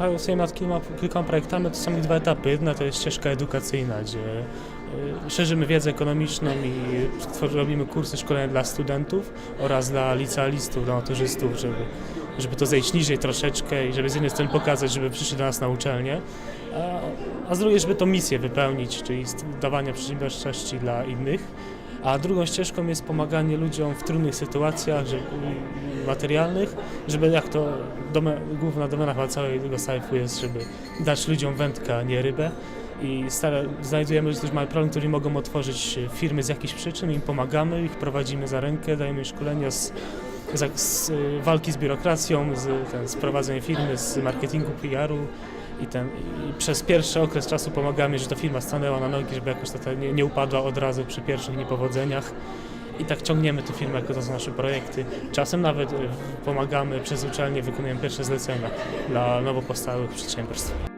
pracujemy nad kilkoma, kilkoma projektami, to są dwa etapy. Jedna to jest ścieżka edukacyjna, gdzie y, szerzymy wiedzę ekonomiczną i robimy kursy szkolenia dla studentów oraz dla licealistów, dla maturzystów, żeby, żeby to zejść niżej troszeczkę i żeby z jednej strony pokazać, żeby przyszli do nas na uczelnię, a, a z drugiej, żeby tą misję wypełnić, czyli dawania przedsiębiorczości dla innych. A drugą ścieżką jest pomaganie ludziom w trudnych sytuacjach że, materialnych, żeby jak to dome, główna domena chyba całego sajfu jest, żeby dać ludziom wędkę, a nie rybę. I stara, znajdujemy ludzi, którzy mają problem, którzy mogą otworzyć firmy z jakichś przyczyn, im pomagamy, ich prowadzimy za rękę, dajemy szkolenia z, z, z y, walki z biurokracją, z, ten, z firmy, z marketingu, PR-u i, ten, i przez pierwszy okres czasu pomagamy, żeby ta firma stanęła na nogi, żeby jakoś ta, nie, nie upadła od razu przy pierwszych niepowodzeniach. I tak ciągniemy tę firmę, jako to są nasze projekty. Czasem nawet y, pomagamy przez uczelnię, wykonujemy pierwsze zlecenia dla nowo powstałych przedsiębiorstw.